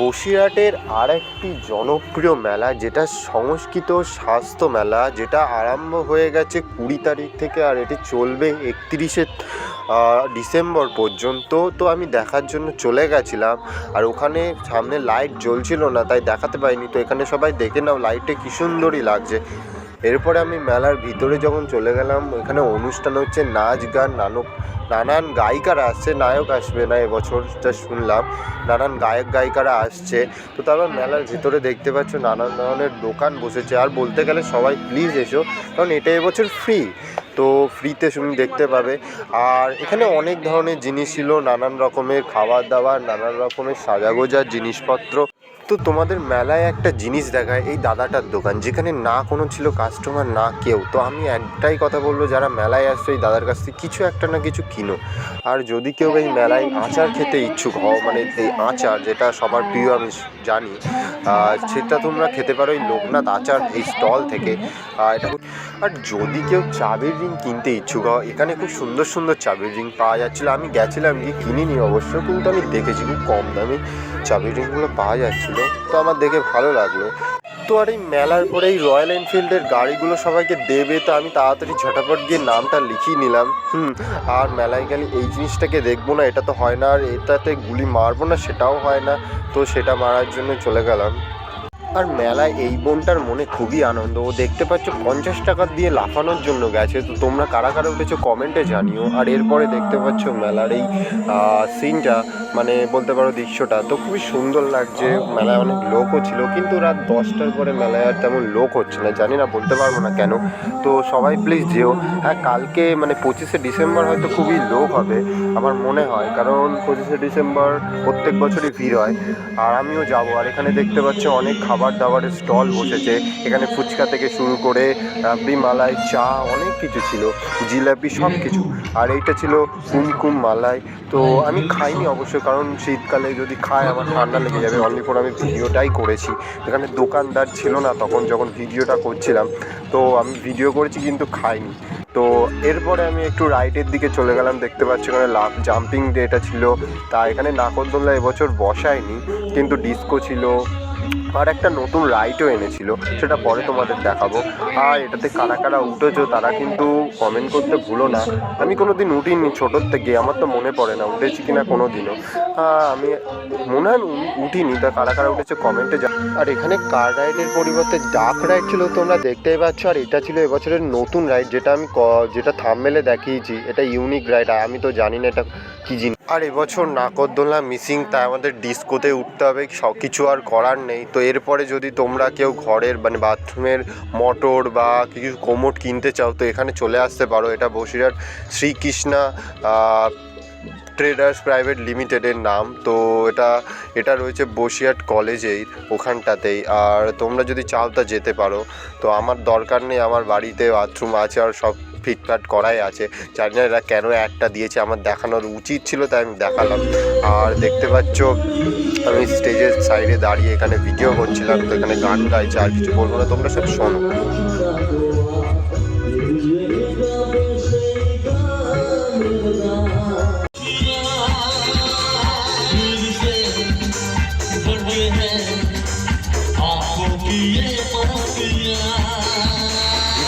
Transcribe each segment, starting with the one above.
বসিরহাটের আর একটি জনপ্রিয় মেলা, যেটা সংস্কৃত স্বাস্থ্য মেলা, যেটা আরম্ভ হয়ে গেছে কুড়ি তারিখ থেকে আর এটি চলবে একত্রিশে ডিসেম্বর পর্যন্ত। তো আমি দেখার জন্য চলে গেছিলাম আর ওখানে সামনে লাইট জ্বলছিল না, তাই দেখাতে পারিনি। তো এখানে সবাই দেখে নাও, লাইটে কী সুন্দরই লাগছে। এরপরে আমি মেলার ভিতরে যখন চলে গেলাম এখানে অনুষ্ঠান হচ্ছে নাচ গান, নানক, নানান গায়িকারা আসছে। নায়ক আসবে না, এবছর যা শুনলাম, নানান গায়ক গায়িকারা আসছে। তো তারপর মেলার ভিতরে দেখতে পাচ্ছ নানান ধরনের দোকান বসেছে। আর বলতে গেলে সবাই প্লিজ এসো, কারণ এটা এবছর ফ্রি তো ফ্রিতে তুমি দেখতে পাবে। আর এখানে অনেক ধরনের জিনিস ছিল, নানান রকমের খাবার দাবার নানান রকমের সাজাগোজার জিনিসপত্র। তো তোমাদের মেলায় একটা জিনিস দেখায়, এই দাদাটার দোকান, যেখানে না কোনো ছিল কাস্টমার না কেউ। তো আমি একটাই কথা বলব, যারা মেলায় আসছো, এই দাদার কাছ থেকে কিছু একটা না কিছু কিনো। আর যদি কেউ এই মেলায় আচার খেতে ইচ্ছুক হও মানে এই আচার যেটা সবার প্রিয়, আমি জানি সেটা তোমরা খেতে পারো এই লোকনাথ আচার এই স্টল থেকে। এটা আর যদি কেউ চাবির রিং কিনতে ইচ্ছুক এখানে খুব সুন্দর সুন্দর চাবির রিং পাওয়া যাচ্ছিল। আমি গেছিলাম, গিয়ে কিনিনি অবশ্য, কিন্তু আমি দেখেছি খুব কম দামে চাবির রিংগুলো পাওয়া যাচ্ছিল। তো আমার দেখে ভালো লাগল। তো আর এই মেলার পরে এই রয়্যাল এনফিল্ডের গাড়িগুলো সবাইকে দেবে, তো আমি তাড়াতাড়ি ঝটাপট গিয়ে নামটা লিখিয়ে নিলাম। হুম, আর মেলায় গেলে এই জিনিসটাকে দেখব না, এটা তো হয় না, আর এটাতে গুলি মারবো না, সেটাও হয় না। তো সেটা মারার জন্য চলে গেলাম। আর মেলায় এই বোনটার মনে খুবই আনন্দ। ও দেখতে পাচ্ছ পঞ্চাশ টাকা দিয়ে লাফানোর জন্য গেছে। তো তোমরা কারা কারা উঠেছো কমেন্টে জানিও। আর এরপরে দেখতে পাচ্ছ মেলার এই সিনটা মানে বলতে পারো দৃশ্যটা, তো খুবই সুন্দর লাগছে। মেলায় অনেক লোকও ছিল, কিন্তু রাত দশটার পরে মেলায় আর তেমন লোক হচ্ছে না। জানি না, বলতে পারব না কেন। তো সবাই প্লিজ যেও। হ্যাঁ কালকে মানে পঁচিশে ডিসেম্বর হয়তো খুবই লোক হবে, আমার মনে হয়। কারণ পঁচিশে ডিসেম্বর প্রত্যেক বছরই ভিড় হয়। আর আমিও যাব। আর এখানে দেখতে পাচ্ছ অনেক খাবার দাবারের স্টল বসেছে। এখানে ফুচকা থেকে শুরু করে রাবড়ি মালাই, চা, অনেক কিছু ছিল, জিলাপি সব কিছু আর এইটা ছিল কুমকুম মালাই। তো আমি খাইনি অবশ্য, কারণ শীতকালে যদি খাই, আমার ঠান্ডা লেগে যাবে। অনলি ফোর আমি ভিডিওটাই করেছি। এখানে দোকানদার ছিল না তখন, যখন ভিডিওটা করছিলাম। তো আমি ভিডিও করেছি, কিন্তু খাইনি। তো এরপরে আমি একটু রাইটের দিকে চলে গেলাম। দেখতে পাচ্ছি ওখানে লাভ জাম্পিং ডেটা ছিল। তা এখানে নাকরদোল্লা এবছর বসায়নি, কিন্তু ডিস্কো ছিল। আর একটা নতুন রাইডও এনেছিল, সেটা পরে তোমাদের দেখাবো। আর এটাতে কারা কারা উঠেছো, তারা কিন্তু কমেন্ট করতে ভুলো না। আমি কোনো দিন উঠিনি ছোটোর থেকে, আমার তো মনে পড়ে না, উঠেছি কি না কোনো দিনও আমি মনে হয় উঠিনি, তা কারা কারা উঠেছে কমেন্টে আর এখানে কার রাইডের পরিবর্তে ডাক রাইড ছিল তোমরা দেখতেই পাচ্ছ, আর এটা ছিল এবছরের নতুন রাইড যেটা আমি যেটা থামমেলে দেখিয়েছি। এটা ইউনিক রাইড আমি তো জানি না এটা কি জিনিস। আর এবছর নাকরদোলা মিসিং তাই আমাদের ডিস্কোতে উঠতে হবে সব কিছু আর করার নেই। তো এরপরে যদি তোমরা কেউ ঘরের মানে বাথরুমের মোটর বা কিছু কোমোট কিনতে চাও, তো এখানে চলে আসতে পারো। এটা বসিরহাট শ্রীকৃষ্ণা ট্রেডার্স প্রাইভেট লিমিটেডের নাম। তো এটা এটা রয়েছে বসিরহাট কলেজেই ওখানটাতেই। আর তোমরা যদি চাও তা যেতে পারো। তো আমার দরকার নেই, আমার বাড়িতে বাথরুম আছে আর সব ফিটফাট করাই আছে। জানি না এরা কেন অ্যাডটা দিয়েছে, আমার দেখানোর উচিত ছিল, তাই আমি দেখালাম। আর দেখতে পাচ্ছ, আমি স্টেজের সাইডে দাঁড়িয়ে এখানে ভিডিও করছিলাম, তো এখানে গান গাইছে, আর কিছু বলব না, তোমরা সব শোনো।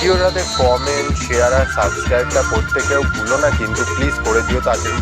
ভিডিওটাতে কমেন্ট শেয়ার আর সাবস্ক্রাইবটা করতে কেউ ভুলো না কিন্তু প্লিজ করে দিও তাদের